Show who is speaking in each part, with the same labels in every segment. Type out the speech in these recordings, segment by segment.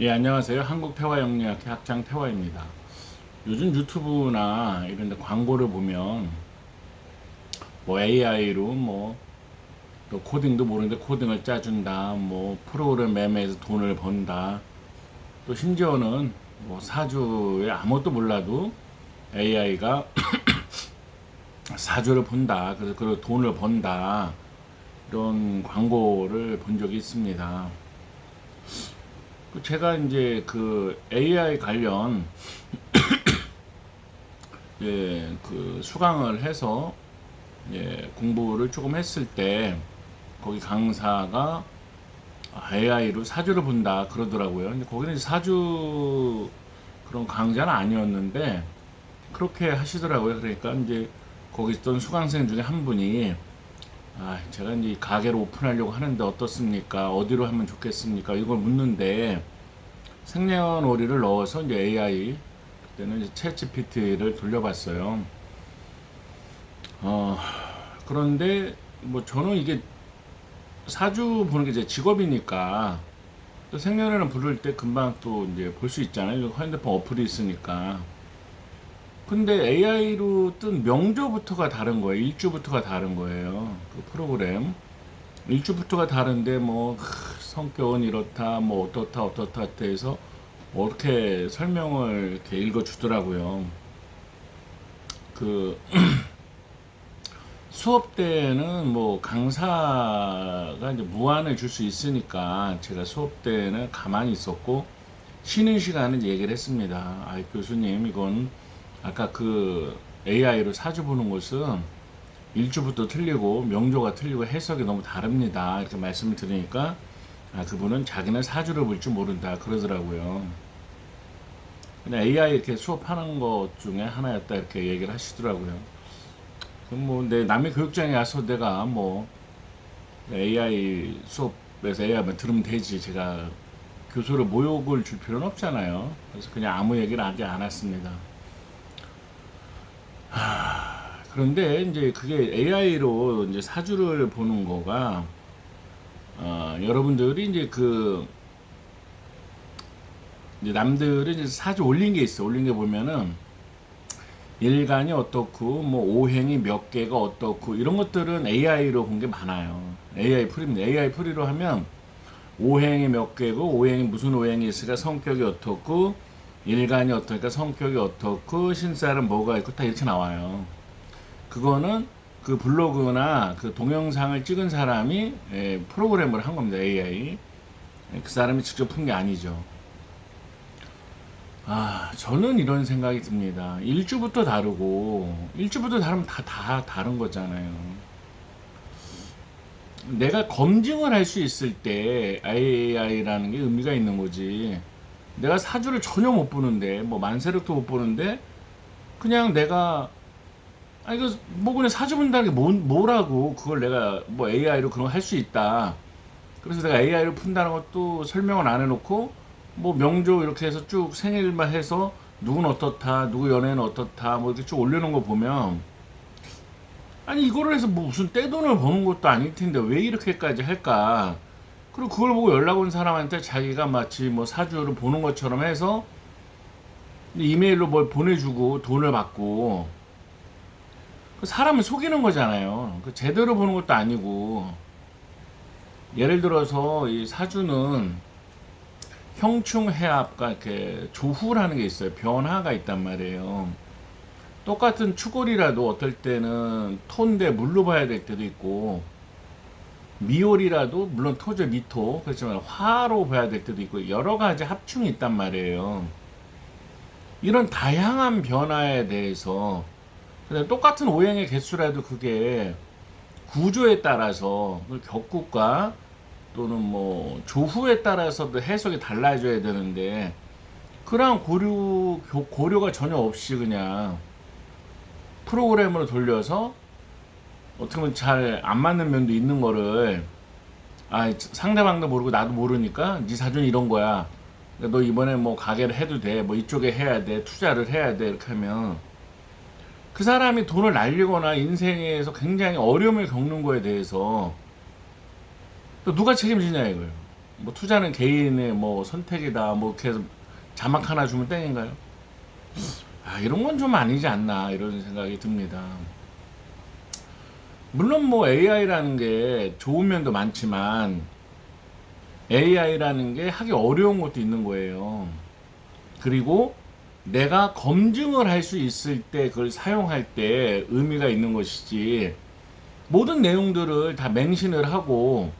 Speaker 1: 예, 안녕하세요. 한국태화영리학회 학장 태화입니다. 요즘 유튜브나 이런 데 광고를 보면 뭐 AI로 뭐 또 코딩도 모르는데 코딩을 짜준다. 뭐 프로그램 매매해서 돈을 번다. 또 심지어는 뭐 사주에 아무것도 몰라도 AI가 사주를 본다. 그래서 그 돈을 번다. 이런 광고를 본 적이 있습니다. 그 제가 이제 그 AI 관련 예, 그 수강을 해서 예, 공부를 조금 했을 때 거기 강사가 AI로 사주를 본다 그러더라고요. 근데 거기는 사주 그런 강좌는 아니었는데 그렇게 하시더라고요. 그러니까 이제 거기 있던 수강생 중에 한 분이 아, 제가 이제 가게를 오픈하려고 하는데 어떻습니까? 어디로 하면 좋겠습니까? 이걸 묻는데 생년월일을 넣어서 이제 AI 그때는 이제 챗GPT를 돌려봤어요. 어, 그런데 뭐 저는 이게 사주 보는 게 제 직업이니까 또 생년월일 부를 때 금방 또 이제 볼 수 있잖아요. 핸드폰 어플이 있으니까. 근데 AI로 뜬 명조부터가 다른 거예요. 일주부터가 다른 거예요. 그 프로그램. 일주부터가 다른데 뭐 크, 성격은 이렇다, 뭐 어떻다 어떻다 해서 어떻게 설명을 이렇게 읽어주더라고요. 그 수업 때는 뭐 강사가 이제 무한을 줄 수 있으니까 제가 수업 때는 가만히 있었고 쉬는 시간은 얘기를 했습니다. 아 교수님 이건 아까 그 AI로 사주 보는 것은 일주부터 틀리고 명조가 틀리고 해석이 너무 다릅니다. 이렇게 말씀을 드리니까 아, 그분은 자기는 사주를 볼 줄 모른다 그러더라고요. 그냥 AI 이렇게 수업하는 것 중에 하나였다 이렇게 얘기를 하시더라고요. 그럼 뭐 내 남의 교육장에 가서 내가 뭐 AI 수업에서 AI만 들으면 되지 제가 교수를 모욕을 줄 필요는 없잖아요. 그래서 그냥 아무 얘기를 하지 않았습니다. 그런데 이제 그게 AI로 이제 사주를 보는 거가 어, 여러분들이 이제 그 이제 남들은 이제 사주 올린 게 있어. 올린 게 보면은 일간이 어떻고 뭐 오행이 몇 개가 어떻고 이런 것들은 AI로 본 게 많아요. AI 풀이입니다. AI 풀이로 하면 오행이 몇 개고 오행이 무슨 오행이 있으니까 성격이 어떻고 일간이 어떠니까 성격이 어떻고 신살은 뭐가 있고 다 이렇게 나와요. 그거는 그 블로그나 그 동영상을 찍은 사람이 예, 프로그램을 한 겁니다. AI. 예, 그 사람이 직접 푼 게 아니죠. 아, 저는 이런 생각이 듭니다. 일주부터 다르고, 일주부터 다르면 다, 다 다른 거잖아요. 내가 검증을 할 수 있을 때 AI라는 게 의미가 있는 거지. 내가 사주를 전혀 못 보는데, 뭐 만세력도 못 보는데, 그냥 내가 아니 그뭐 그냥 사주 본다는 게 뭐, 뭐라고 그걸 내가 뭐 AI로 그런 거 할 수 있다. 그래서 내가 AI로 푼다는 것도 설명을 안 해놓고 뭐 명조 이렇게 해서 쭉 생일만 해서 누군 어떻다, 누구 연애는 어떻다, 뭐 이렇게 쭉 올려놓은 거 보면 아니 이거를 해서 뭐 무슨 떼돈을 버는 것도 아닐 텐데 왜 이렇게까지 할까? 그리고 그걸 보고 연락 온 사람한테 자기가 마치 뭐 사주를 보는 것처럼 해서 이메일로 뭘 보내주고 돈을 받고 그 사람을 속이는 거잖아요. 그 제대로 보는 것도 아니고 예를 들어서 이 사주는 형충해압과 이렇게 조후라는 게 있어요. 변화가 있단 말이에요. 똑같은 추골이라도 어떨 때는 토인데 물로 봐야 될 때도 있고 미올이라도 물론 토죠 미토 그렇지만 화로 봐야 될 때도 있고 여러 가지 합충이 있단 말이에요. 이런 다양한 변화에 대해서 근데 똑같은 오행의 개수라도 그게 구조에 따라서 그 격국과 또는 뭐 조후에 따라서도 해석이 달라져야 되는데 그런 고려 고려가 전혀 없이 그냥 프로그램으로 돌려서 어떻게 보면 잘 안 맞는 면도 있는 거를 아 상대방도 모르고 나도 모르니까 네 사준 이런 거야. 너 이번에 뭐 가게를 해도 돼. 뭐 이쪽에 해야 돼. 투자를 해야 돼. 이렇게 하면 그 사람이 돈을 날리거나 인생에서 굉장히 어려움을 겪는 거에 대해서 또 누가 책임지냐 이거예요. 뭐 투자는 개인의 뭐 선택이다 뭐 이렇게 해서 자막 하나 주면 땡인가요? 아 이런 건 좀 아니지 않나 이런 생각이 듭니다. 물론 뭐 AI라는 게 좋은 면도 많지만 AI라는 게 하기 어려운 것도 있는 거예요. 그리고 내가 검증을 할 수 있을 때 그걸 사용할 때 의미가 있는 것이지 모든 내용들을 다 맹신을 하고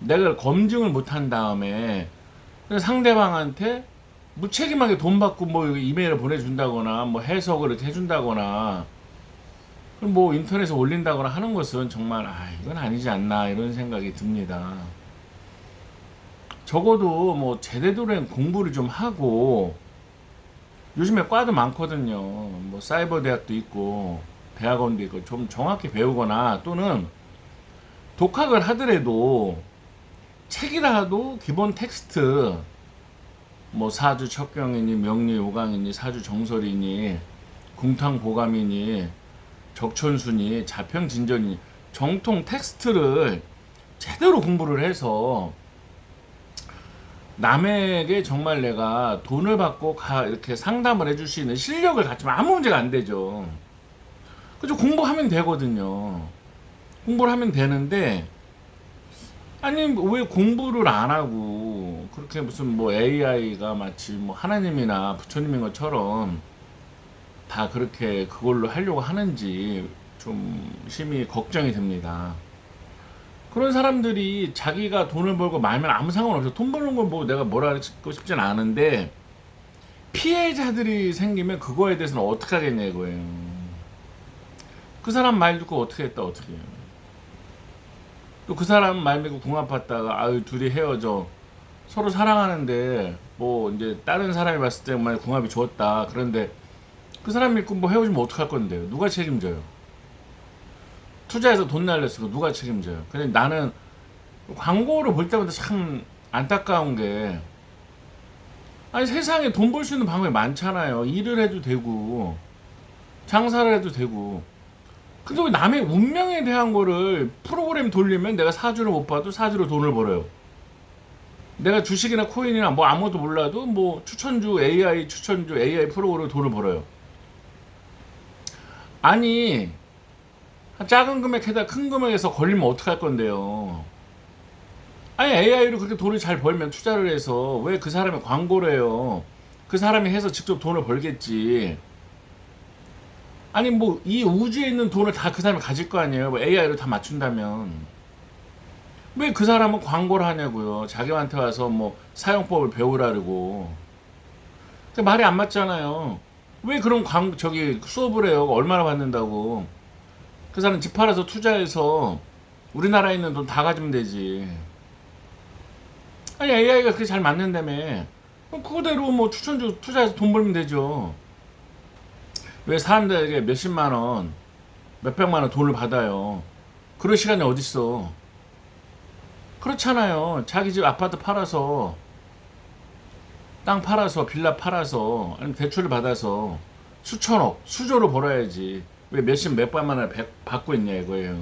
Speaker 1: 내가 검증을 못한 다음에 상대방한테 무책임하게 돈 받고 뭐 이메일을 보내준다거나 뭐 해석을 해준다거나 그럼 뭐 인터넷에 올린다거나 하는 것은 정말 아 이건 아니지 않나 이런 생각이 듭니다. 적어도 뭐 제대로 된 공부를 좀 하고 요즘에 과도 많거든요. 뭐 사이버 대학도 있고 대학원도 있고 좀 정확히 배우거나 또는 독학을 하더라도 책이라도 기본 텍스트 뭐 사주 첩경이니 명리 오강이니 사주 정설이니 궁탕 보감이니 적천수니 자평 진전이니 정통 텍스트를 제대로 공부를 해서 남에게 정말 내가 돈을 받고 가 이렇게 상담을 해줄 수 있는 실력을 갖추면 아무 문제가 안 되죠. 그죠 공부하면 되거든요. 공부를 하면 되는데 아니 왜 공부를 안 하고 그렇게 무슨 뭐 AI가 마치 뭐 하나님이나 부처님인 것처럼 다 그렇게 그걸로 하려고 하는지 좀 심히 걱정이 됩니다. 그런 사람들이 자기가 돈을 벌고 말면 아무 상관없어. 돈 버는 걸뭐 내가 뭐라 하고 싶진 않은데 피해자들이 생기면 그거에 대해서는 어떻게 하겠냐 이거예요. 그 사람 말 듣고 어떻게 했다 어떻게 해요. 또 그 사람 말 믿고 궁합했다가 아유 둘이 헤어져 서로 사랑하는데 뭐 이제 다른 사람이 봤을 때 정말 궁합이 좋았다 그런데 그 사람 믿고 뭐 헤어지면 어떡할 건데요? 누가 책임져요? 투자해서 돈 날렸으니까 누가 책임져요? 근데 나는 광고를 볼 때마다 참 안타까운 게 아니 세상에 돈 벌 수 있는 방법이 많잖아요. 일을 해도 되고 장사를 해도 되고. 근데 왜 남의 운명에 대한 거를 프로그램 돌리면 내가 사주를 못 봐도 사주로 돈을 벌어요. 내가 주식이나 코인이나 뭐 아무것도 몰라도 뭐 추천주 AI 추천주 AI 프로그램 돈을 벌어요. 아니 작은 금액에다 큰 금액에서 걸리면 어떡할 건데요. 아니 AI로 그렇게 돈을 잘 벌면 투자를 해서 왜 그 사람이 광고를 해요. 그 사람이 해서 직접 돈을 벌겠지. 아니 뭐 이 우주에 있는 돈을 다 그 사람이 가질 거 아니에요. 뭐 AI로 다 맞춘다면 왜 그 사람은 광고를 하냐고요. 자기한테 와서 뭐 사용법을 배우라고. 그 말이 안 맞잖아요. 왜 그런 광 저기 수업을 해요? 얼마나 받는다고? 그 사람 집 팔아서 투자해서 우리나라에 있는 돈 다 가지면 되지. 아니 AI가 그렇게 잘 맞는다며. 그럼 그거대로 뭐 추천주 투자해서 돈 벌면 되죠. 왜 사람들에게 몇십만 원, 몇백만 원 돈을 받아요. 그럴 시간이 어딨어. 그렇잖아요. 자기 집 아파트 팔아서, 땅 팔아서, 빌라 팔아서, 아니면 대출을 받아서 수천억, 수조로 벌어야지. 왜 몇십, 몇백만 원을 백- 받고 있냐 이거예요.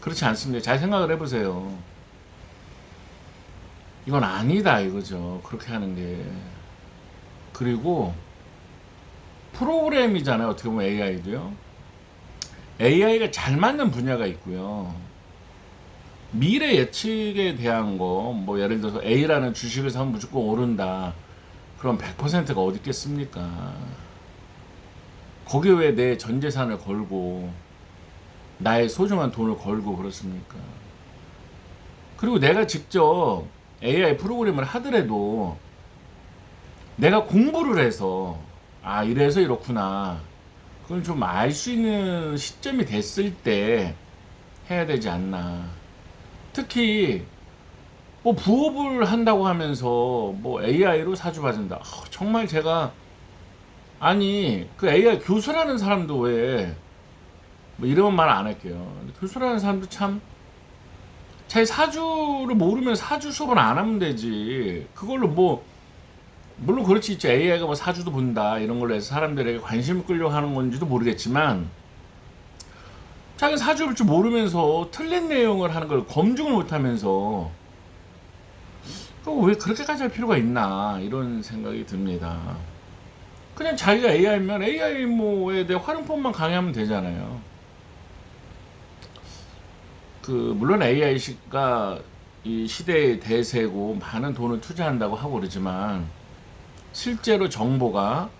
Speaker 1: 그렇지 않습니다. 잘 생각을 해보세요. 이건 아니다 이거죠. 그렇게 하는 게. 그리고 프로그램이잖아요. 어떻게 보면 AI도요. AI가 잘 맞는 분야가 있고요. 미래 예측에 대한 거, 뭐 예를 들어서 A라는 주식을 사면 무조건 오른다. 그럼 100%가 어디 있겠습니까? 거기에 왜 내 전 재산을 걸고 나의 소중한 돈을 걸고 그렇습니까? 그리고 내가 직접 AI 프로그램을 하더라도 내가 공부를 해서 아 이래서 이렇구나 그걸 좀 알 수 있는 시점이 됐을 때 해야 되지 않나 특히 뭐 부업을 한다고 하면서 뭐 AI로 사주 받는다. 아, 정말 제가 아니 그 AI 교수라는 사람도 왜 뭐 이러면 말안 할게요. 교수라는 사람도 참 자기 사주를 모르면 사주 수업을 안 하면 되지. 그걸로 뭐 물론 그렇지. 있죠. AI가 뭐 사주도 본다. 이런 걸로 해서 사람들에게 관심을 끌려고 하는 건지도 모르겠지만 자기 사주 볼줄 모르면서 틀린 내용을 하는 걸 검증을 못하면서 그거 왜 그렇게까지 할 필요가 있나 이런 생각이 듭니다. 그냥 자기가 AI면 AI 뭐에 대해 활용법만 강의하면 되잖아요. 그 물론 AI가 이 시대의 대세고 많은 돈을 투자한다고 하고 그러지만 실제로 정보가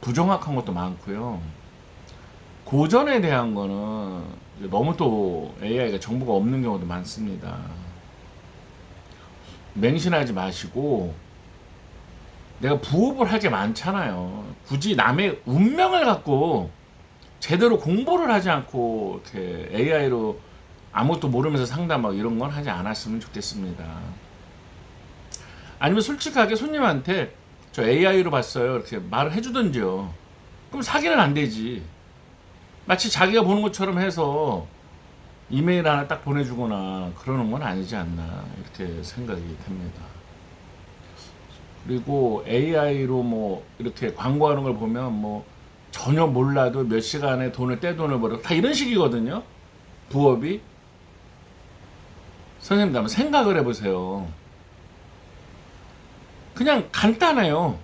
Speaker 1: 부정확한 것도 많고요. 고전에 대한 거는 너무 또 AI가 정보가 없는 경우도 많습니다. 맹신하지 마시고 내가 부업을 할게 많잖아요. 굳이 남의 운명을 갖고 제대로 공부를 하지 않고 이렇게 AI로 아무것도 모르면서 상담하고 이런 건 하지 않았으면 좋겠습니다. 아니면 솔직하게 손님한테 저 AI로 봤어요. 이렇게 말을 해주든지요. 그럼 사기는 안 되지. 마치 자기가 보는 것처럼 해서 이메일 하나 딱 보내주거나 그러는 건 아니지 않나 이렇게 생각이 됩니다. 그리고 AI로 뭐 이렇게 광고하는 걸 보면 뭐 전혀 몰라도 몇 시간에 돈을 떼돈을 벌어 다 이런 식이거든요. 부업이 선생님들 한번 생각을 해보세요. 그냥 간단해요.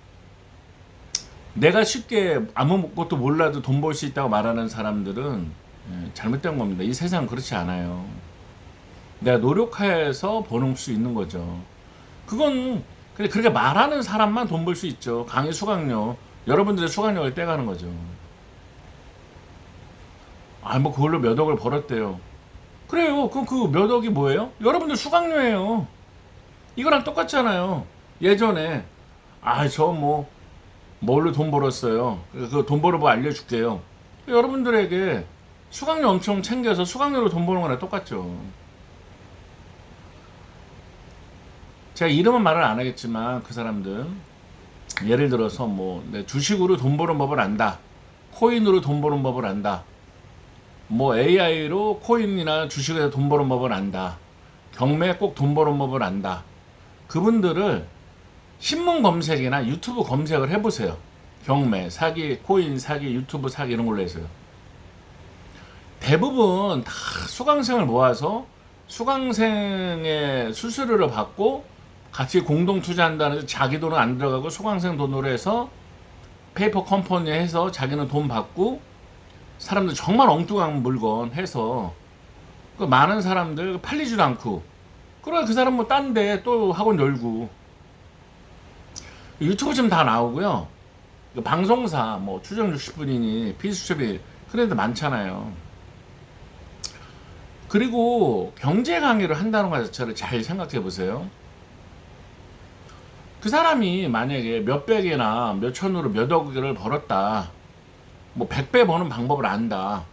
Speaker 1: 내가 쉽게 아무것도 몰라도 돈 벌 수 있다고 말하는 사람들은 예, 잘못된 겁니다. 이 세상 그렇지 않아요. 내가 노력해서 버는 수 있는 거죠. 그건 그래 그렇게 말하는 사람만 돈 벌 수 있죠. 강의 수강료 여러분들의 수강료를 떼가는 거죠. 아 뭐 그걸로 몇 억을 벌었대요. 그래요. 그럼 그 몇 억이 뭐예요? 여러분들 수강료예요. 이거랑 똑같잖아요. 예전에 아 저 뭐 뭘로 돈 벌었어요. 그 돈 벌어보 알려줄게요. 여러분들에게 수강료 엄청 챙겨서 수강료로 돈 버는 거랑 똑같죠. 제가 이름은 말을 안 하겠지만 그 사람들 예를 들어서 뭐내 주식으로 돈 버는 법을 안다. 코인으로 돈 버는 법을 안다. 뭐 AI로 코인이나 주식에서 돈 버는 법을 안다. 경매에 꼭 돈 버는 법을 안다. 그분들을 신문 검색이나 유튜브 검색을 해보세요. 경매, 사기, 코인 사기, 유튜브 사기 이런 걸로 해서요. 대부분 다 수강생을 모아서 수강생의 수수료를 받고 같이 공동 투자한다는 자기 돈은 안 들어가고 수강생 돈으로 해서 페이퍼 컴퍼니 해서 자기는 돈 받고 사람들 정말 엉뚱한 물건 해서 그 많은 사람들 팔리지도 않고 그래 그 사람 뭐 딴 데 또 학원 열고 유튜브 지금 다 나오고요 그 방송사 뭐 추정 60분이니 피수첩이 데 많잖아요 그리고 경제 강의를 한다는 것 자체를 잘 생각해 보세요 그 사람이 만약에 몇백이나 몇천으로 몇 억을 벌었다 뭐 100배 버는 방법을 안다.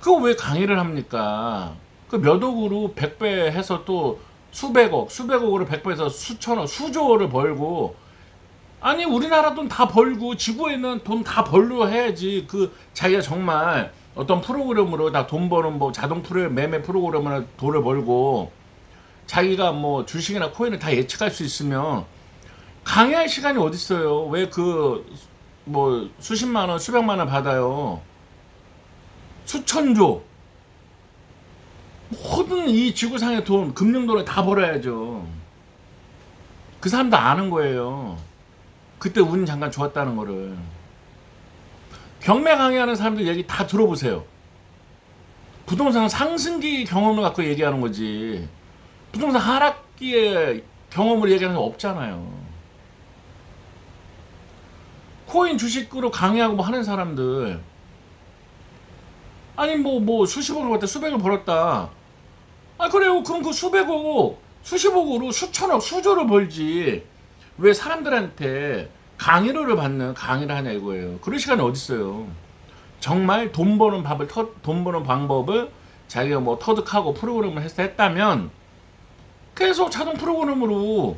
Speaker 1: 그거 왜 강의를 합니까? 그 몇 억으로 100배 해서 또 수백억, 수백억으로 100배해서 수천억, 수조를 벌고 아니 우리나라 돈 다 벌고 지구에 있는 돈 다 벌로 해야지 그 자기가 정말 어떤 프로그램으로 다 돈 버는 뭐 자동 프로 매매 프로그램으로 돈을 벌고 자기가 뭐 주식이나 코인을 다 예측할 수 있으면 강의할 시간이 어디 있어요? 왜 그 뭐 수십만 원, 수백만 원 받아요. 수천조. 모든 이 지구상의 돈, 금융돈을 다 벌어야죠. 그 사람도 아는 거예요. 그때 운이 잠깐 좋았다는 거를. 경매 강의하는 사람들 얘기 다 들어보세요. 부동산 상승기 경험을 갖고 얘기하는 거지. 부동산 하락기의 경험을 얘기하는 게 없잖아요. 코인 주식으로 강의하고 뭐 하는 사람들 아니 뭐뭐 수십억을 벌었다 수백을 벌었다. 아 그래요. 그럼 그 수백억 수십억으로 수천억 수조를 벌지. 왜 사람들한테 강의료를 받는 강의를 하냐 이거예요. 그럴 시간이 어디 있어요. 정말 돈 버는 밥을 터, 돈 버는 방법을 자기가 뭐 터득하고 프로그램을 해서 했다면 계속 자동 프로그램으로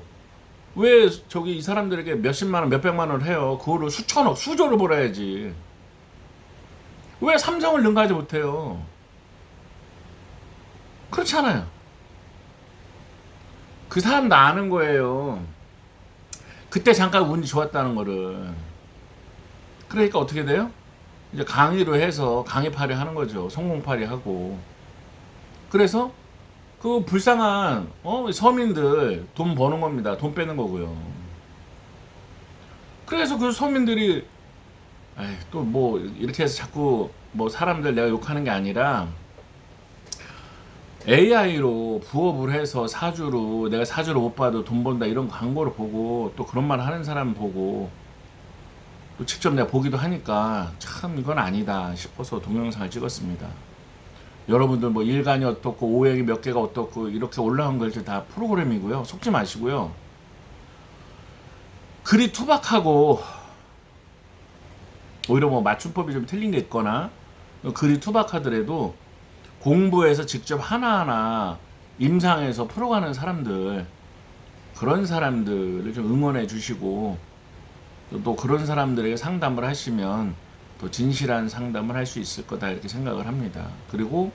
Speaker 1: 왜 저기 이 사람들에게 몇십만 원, 몇백만 원을 해요? 그거를 수천억, 수조를 벌어야지. 왜 삼성을 능가하지 못해요? 그렇잖아요. 그 사람도 아는 거예요. 그때 잠깐 운이 좋았다는 거를. 그러니까 어떻게 돼요? 이제 강의로 해서 강의팔이 하는 거죠. 성공팔이 하고. 그래서 그 불쌍한 어, 서민들 돈 버는 겁니다. 돈 빼는 거고요. 그래서 그 서민들이 또 뭐 이렇게 해서 자꾸 뭐 사람들 내가 욕하는 게 아니라 AI로 부업을 해서 사주로 내가 사주를 못 봐도 돈 번다 이런 광고를 보고 또 그런 말 하는 사람 보고 또 직접 내가 보기도 하니까 참 이건 아니다 싶어서 동영상을 찍었습니다. 여러분들 뭐 일간이 어떻고 오행이 몇 개가 어떻고 이렇게 올라온 것들 다 프로그램이고요. 속지 마시고요. 글이 투박하고 오히려 뭐 맞춤법이 좀 틀린 게 있거나 글이 투박하더라도 공부해서 직접 하나하나 임상에서 풀어가는 사람들 그런 사람들을 좀 응원해 주시고 또, 또 그런 사람들에게 상담을 하시면 더 진실한 상담을 할 수 있을 거다 이렇게 생각을 합니다. 그리고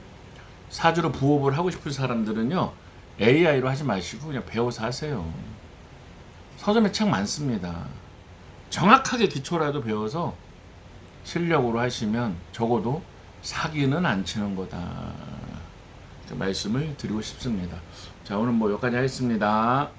Speaker 1: 사주로 부업을 하고 싶은 사람들은요 AI로 하지 마시고 그냥 배워서 하세요. 서점에 책 많습니다. 정확하게 기초라도 배워서 실력으로 하시면 적어도 사기는 안 치는 거다. 말씀을 드리고 싶습니다. 자 오늘 뭐 여기까지 하겠습니다.